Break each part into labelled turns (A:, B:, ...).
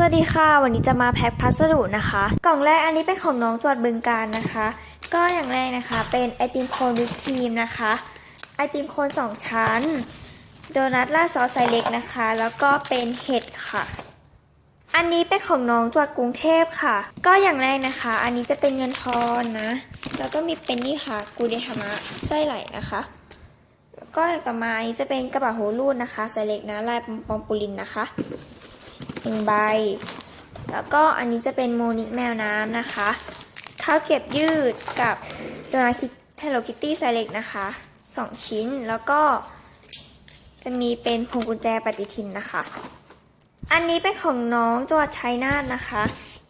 A: สวัสดีค่ะ วันนี้จะมาแพ็คพัสดุนะคะ กล่องแรกอันนี้เป็นของน้องจวดบึงการนะคะ ก็อย่างแรกนะคะเป็นไอติมโคนวิปครีมนะคะ ไอติมโคนสองชั้น โดนัทราดซอสไซเล็กนะคะ แล้วก็เป็นเห็ดค่ะ อันนี้เป็นของน้องจวดกรุงเทพค่ะ ก็อย่างแรกนะคะ อันนี้จะเป็นเงินทอนนะ แล้วก็มีเป็นนี่ค่ะกูเดธรรมะไส้ไหลนะคะก็ต่อมาอันนี้จะเป็นกระเป๋าหูรูดนะคะไซเล็กนะลายปอมปูลินนะคะ งใบ แล้วก็อันนี้จะเป็นโมนิแมวน้ำนะคะข้าวเก็บยืดกับโดนาคิเทโลคิตตี้ไซเล็กนะคะสองชิ้นแล้วก็จะมีเป็นพวงกุญแจปฏิทินนะคะ อันนี้เป็นของน้องจังหวัดชัยนาทนะคะ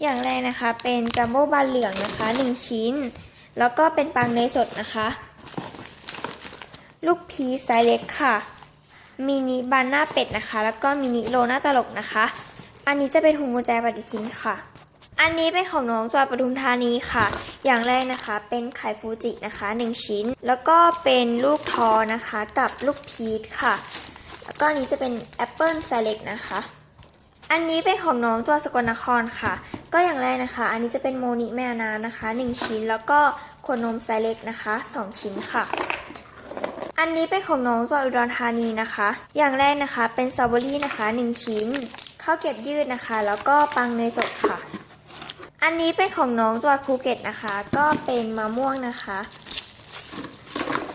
A: อย่างแรกนะคะเป็นจัมโบ้บานเหลืองนะคะหนึ่งชิ้น แล้วก็เป็นปังเนยสดนะคะ ลูกพีไซเล็กค่ะมินิบานหน้าเป็ดนะคะ แล้วก็มินิโลหน้าตลกนะคะ อันนี้จะเป็นหุงกุญแจปฏิทินค่ะ อันนี้เป็นของน้องจวัปทุมธานีค่ะ อย่างแรกนะคะเป็นไข่ฟูจินะคะ 1 ชิ้น แล้วก็เป็นลูกทอนะคะกับลูกพีชค่ะ แล้วก็อันนี้จะเป็นแอปเปิลไซเล็กนะคะ อันนี้เป็นของน้องจวัสกลนครค่ะ ก็อย่างแรกนะคะ อันนี้จะเป็นโมนิแมวน้ำนะคะ 1 ชิ้น แล้วก็ขวดนมไซเล็กนะคะ 2 ชิ้นค่ะอันนี้เป็นของน้องจวัอุดรธานีนะคะ อย่างแรกนะคะเป็นสตรอเบอรี่นะคะ 1 ชิ้น ข้าวเก็บยืดนะคะ แล้วก็ปังเนยสดค่ะ อันนี้เป็นของน้องจังหวัดภูเก็ตนะคะ ก็เป็นมะม่วงนะคะ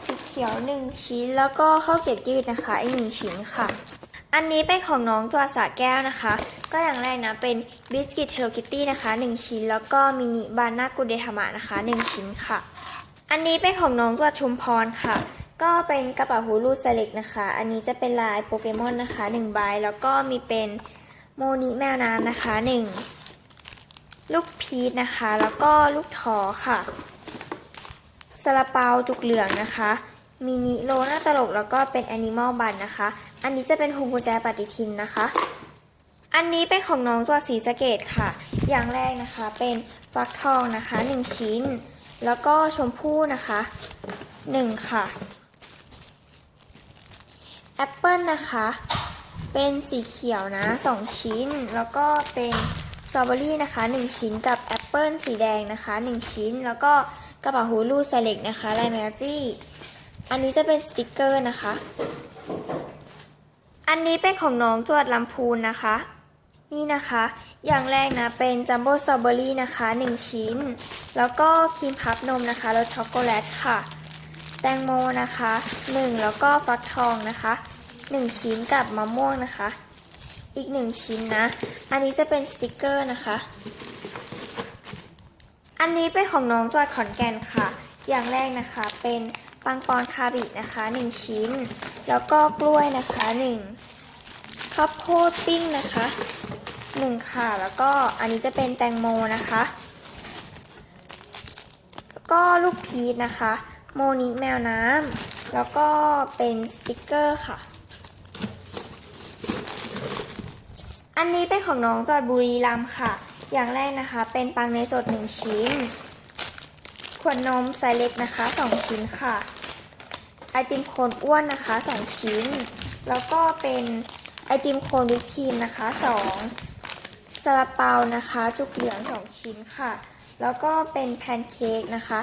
A: สีเขียว1ชิ้นแล้วก็ข้าวเก็บยืดนะคะอีกหนึ่งชิ้นค่ะ อันนี้เป็นของน้องจังหวัดสระแก้วนะคะ ก็อย่างแรกนะเป็นบิสกิตเทโลคิตตี้นะคะ 1 ชิ้น แล้วก็มินิบานากุเดธามะนะคะ 1 ชิ้นค่ะ อันนี้เป็นของน้องจังหวัดชุมพรค่ะก็เป็นกระเป๋าหูรูดสเล็กนะคะ อันนี้จะเป็นลายโปเกมอนนะคะ1ใบ แล้วก็มีเป็น โมนิแมวน้ำนะคะ 1 ลูกพีชนะคะ แล้วก็ลูกทอค่ะซาลาเปาจุกเหลืองนะคะมินิโลน้าตลกแล้วก็เป็นแอนิมอลบันนะคะ อันนี้จะเป็นหุงกุญแจปฏิทินนะคะ อันนี้เป็นของน้องจัวัดศรีสะเกดค่ะ อย่างแรกนะคะเป็นฟักทองนะคะ 1 ชิ้น แล้วก็ชมพู่นะคะ 1 ค่ะแอปเปิลนะคะ เป็นสีเขียวนะ 2 ชิ้น แล้วก็เป็นสตรอเบอรี่นะคะ 1 ชิ้นกับแอปเปิลสีแดงนะคะ 1 ชิ้น แล้วก็กระเป๋าหูรูดไซเล็กนะคะลายแมจี้ อันนี้จะเป็นสติกเกอร์นะคะ อันนี้เป็นของน้องจวดลำพูนนะคะ นี่นะคะ อย่างแรกนะเป็นจัมโบ้สตรอเบอรี่นะคะ 1 ชิ้น แล้วก็ครีมพับนมนะคะรสช็อกโกแลตค่ะ แตงโมนะคะ 1 แล้วก็ฟักทองนะคะ 1 ชิ้นกับมะม่วงนะคะ อีก 1 ชิ้นนะ อันนี้จะเป็นสติกเกอร์นะคะ อันนี้เป็นของน้องจอดขอนแก่นค่ะ อย่างแรกนะคะเป็นปังปอนคาบินะคะ 1 ชิ้น แล้วก็กล้วยนะคะ 1ข้าวโพดปิ้งนะคะ 1 ค่ะ แล้วก็อันนี้จะเป็นแตงโมนะคะแล้วก็ลูกพีชนะคะ โมนิแมวน้ำ แล้วก็เป็นสติกเกอร์ค่ะ อันนี้เป็นของน้องจอดบุรีรัมค่ะ อย่างแรกนะคะ เป็นปังเนสด1ชิ้น ขวดนมไซเล็กนะคะ2ชิ้นค่ะ ไอติมโคนอ้วนนะคะ2ชิ้น แล้วก็เป็นไอติมโคนวิปครีมนะคะ2ซาลาเปานะคะ จุกเหลือง2ชิ้นค่ะ แล้วก็เป็นแพนเค้กนะคะ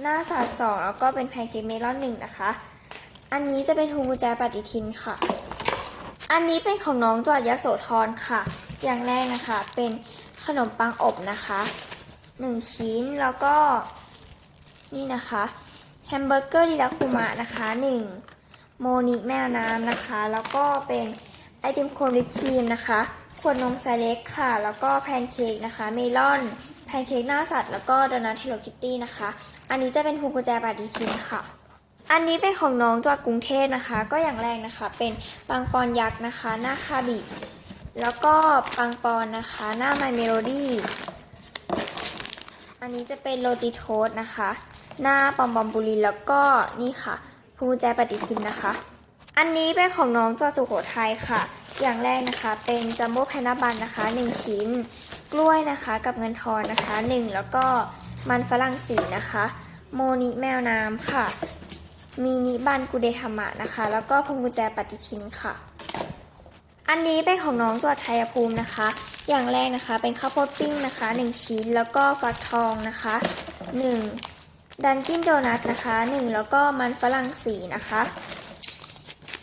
A: หน้าสาดสองแล้วก็เป็นแพนเค้กเมลอนหนึ่งนะคะ อันนี้จะเป็นหุงกุญแจปฏิทินค่ะ อันนี้เป็นของน้องจวัดยโสธรค่ะ อย่างแรกนะคะ เป็นขนมปังอบนะคะ1ชิ้นแล้วก็นี่นะคะแฮมเบอร์เกอร์ดีลักคุมะนะคะ1โมนิแมวน้ำนะคะ แล้วก็เป็นไอติมโคนวิปครีมนะคะขวดนมไซเล็กค่ะ แล้วก็แพนเค้กนะคะเมลอนแพนเค้กหน้าสัตว์แล้วก็โดนัทเฮลโลคิตตี้นะคะ อันนี้จะเป็นพวงกุญแจปฏิทินค่ะ อันนี้เป็นของน้องจังหวัดกรุงเทพนะคะ ก็อย่างแรกนะคะ เป็นปังปอนยักษ์นะคะ หน้าคาบิแล้วก็ปังปอนนะคะ หน้าไมเมโลดี้อันนี้จะเป็นโรติโทสนะคะ หน้าปอมบอมบุรีแล้วก็นี่ค่ะพวงแจปฏิทินนะคะ อันนี้เป็นของน้องจังหวัดสุโขทัยค่ะ อย่างแรกนะคะเป็นจัมโบ้แพนนาบันนะคะ 1 ชิ้น กล้วยนะคะกับเงินทอนนะคะ 1 แล้วก็มันฝรั่งสีนะคะ โมนิแมวน้ำค่ะ มินิบันกุเดธรรมะนะคะ แล้วก็พวงกุญแจปฏิทินค่ะ อันนี้เป็นของน้องจัวัดชัยภูมินะคะ อย่างแรกนะคะเป็นข้าวโพดปิ้งนะคะ 1 ชิ้นแล้วก็ฟักทองนะคะ 1 ดันกินโดนัทนะคะ 1 แล้วก็มันฝรั่งสีนะคะ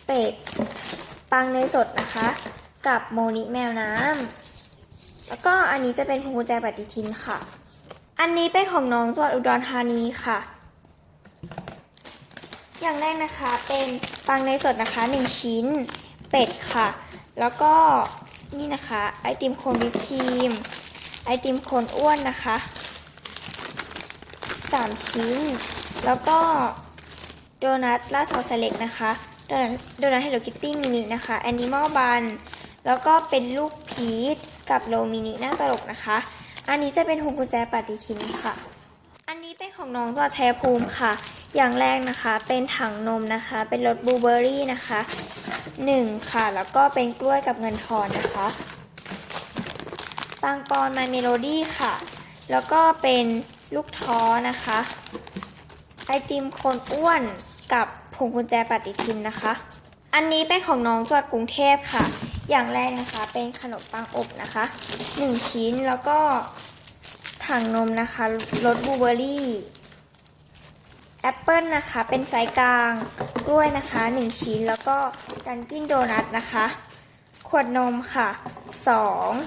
A: เป็ดปังเนยสดนะคะ กับโมนิแมวน้ำแล้วก็อันนี้จะเป็นพวงกุญแจปฏิทินค่ะ อันนี้เป็นของน้องจังหวัดอุดรธานีค่ะ อย่างแรกนะคะเป็นปังเนสดนะคะ 1 ชิ้น เป็ดค่ะ แล้วก็นี่นะคะไอติมโคนวิปครีม ไอติมโคนอ้วนนะคะ 3 ชิ้น แล้วก็โดนัทลาซอสเล็กนะคะ โดนัทโดนัท Hello Kitty มินินะคะแอนิมอลบันแล้วก็เป็นลูกพีชกับโลมินิหน้าตลกนะคะ อันนี้จะเป็นพวงกุญแจปฏิทินค่ะ อันนี้เป็นของน้องตัวชัยภูมิค่ะ อย่างแรกนะคะเป็นถังนมนะคะ เป็นรสบลูเบอร์รี่นะคะหนึ่งค่ะ แล้วก็เป็นกล้วยกับเงินทอนนะคะปังปอนมาเมโลดี้ค่ะ แล้วก็เป็นลูกท้อนะคะ ไอติมโคนอ้วนกับพวงกุญแจปฏิทินนะคะ อันนี้เป็นของน้องจวดกรุงเทพค่ะ อย่างแรกนะคะเป็นขนมปังอบนะคะหนึ่งชิ้นแล้วก็ถังนมนะคะรสบลูเบอร์รี่ แอปเปิลนะคะเป็นไซส์กลางกล้วยนะคะ 1 ชิ้นแล้วก็ดันกินโดนัทนะคะ ขวดนมค่ะ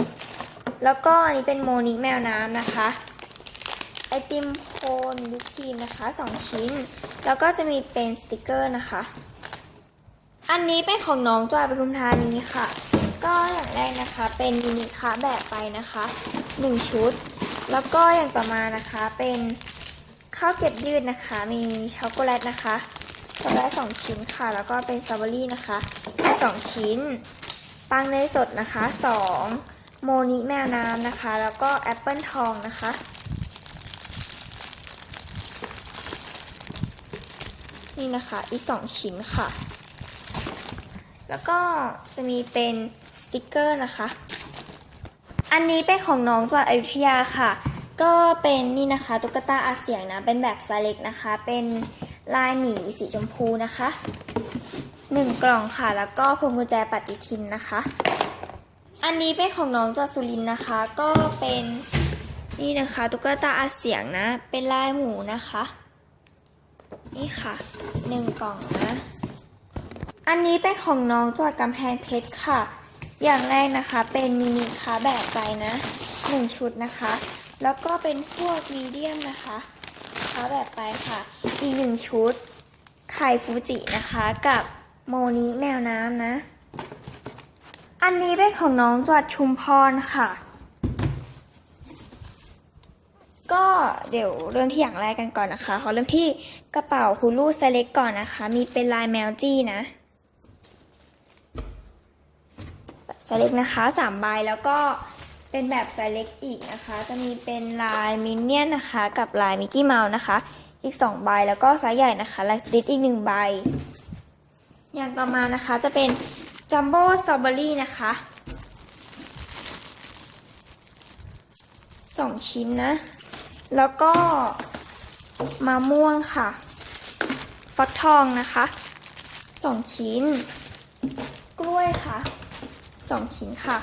A: 2 แล้วก็อันนี้เป็นโมนิแมวน้ำนะคะ ไอติมโคนวิปครีมนะคะ 2 ชิ้น แล้วก็จะมีเป็นสติกเกอร์นะคะ อันนี้เป็นของน้องจังหวัดปทุมธานีค่ะ ก็อย่างแรกนะคะเป็นมินิคะแบบไปนะคะ 1 ชุด แล้วก็อย่างต่อมานะคะเป็น ข้าวเก็บยืดนะคะ มีช็อกโกแลตนะคะช็อกโกแลตสองชิ้นค่ะ แล้วก็เป็นสตรอเบอรี่นะคะสองชิ้น ปังเนยสดนะคะสองโมนิแมวน้ำนะคะ แล้วก็แอปเปิลทองนะคะนี่นะคะอีกสองชิ้นค่ะ แล้วก็จะมีเป็นสติกเกอร์นะคะ อันนี้เป็นของน้องจังหวัดอยุธยาค่ะ ก็เป็นนี่นะคะตุ๊กตาอาเสียงนะ เป็นแบบไซส์เล็กนะคะ เป็นลายหมีสีชมพูนะคะหนึ่งกล่องค่ะ แล้วก็พวงกุญแจปฏิทินนะคะ อันนี้เป็นของน้องจังหวัดสุรินนะคะ ก็เป็นนี่นะคะตุ๊กตาอาเสียงนะ เป็นลายหมูนะคะ นี่ค่ะหนึ่งกล่องนะ อันนี้เป็นของน้องจังหวัดกำแพงเพชรค่ะ อย่างแรกนะคะเป็นมินิคาแบบไปนะหนึ่งชุดนะคะ แล้วก็เป็นพวกมีเดียมนะคะคาแบบไปค่ะ อีกหนึ่งชุด ไข่ฟูจินะคะ กับโมนิแมวน้ำนะ อันนี้เป็นของน้องจวัดชุมพรค่ะ ก็เดี๋ยวเริ่มที่อย่างแรกกันก่อนนะคะ ขอเริ่มที่กระเป๋าฮูลูไซเล็กก่อนนะคะ มีเป็นลายแมวจี้นะไซส์เล็กนะคะ3ใบแล้วก็ เป็นแบบไซส์เล็กอีกนะคะ จะมีเป็นลายมินเนี่ยนนะคะ กับลายมิกกี้เมาส์นะคะ อีก 2 ใบแล้วก็ไซส์ใหญ่นะคะลายสติทอีก 1 ใบ อย่างต่อมานะคะจะเป็นจัมโบ้สตรอเบอรี่นะคะ2ชิ้นนะ แล้วก็มะม่วงค่ะ ฟักทองนะคะ2ชิ้น กล้วยค่ะสองชิ้นค่ะ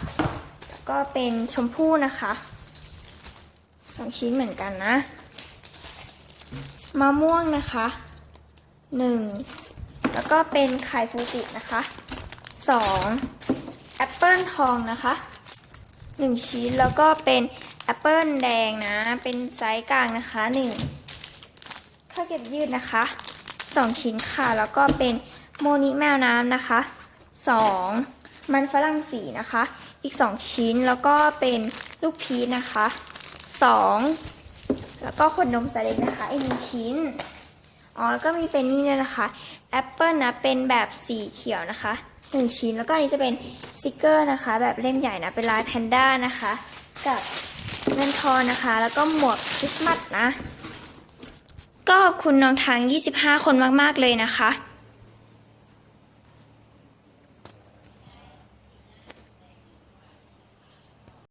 A: ก็เป็นชมพู่นะคะสองชิ้นเหมือนกันนะมะม่วงนะคะหนึ่งแล้วก็เป็นไข่ฟูจินะคะสองแอปเปิลทองนะคะหนึ่งชิ้นแล้วก็เป็นแอปเปิลแดงนะ เป็นไซส์กลางนะคะหนึ่งข้าวเก็บยืดนะคะสองชิ้นค่ะ แล้วก็เป็นโมนิแมวน้ำนะคะสองมันฝรั่งสีนะคะ อีก 2 ชิ้นแล้วก็เป็นลูกพีชนะคะ 2 แล้วก็ขวดนมสเล็กนะคะอีกหนึ่งชิ้นอ๋อแล้วก็มีเป็นนี่ด้วยนะคะแอปเปิลนะเป็นแบบสีเขียวนะคะ1ชิ้นแล้วก็อันนี้จะเป็นสติกเกอร์นะคะ แบบเล่มใหญ่นะเป็นลายแพนด้านะคะ กับเงินทอนนะคะ แล้วก็หมวกคริสต์มาสนะ ก็ขอบคุณน้องทาง25 คนมาก ๆ เลยนะคะ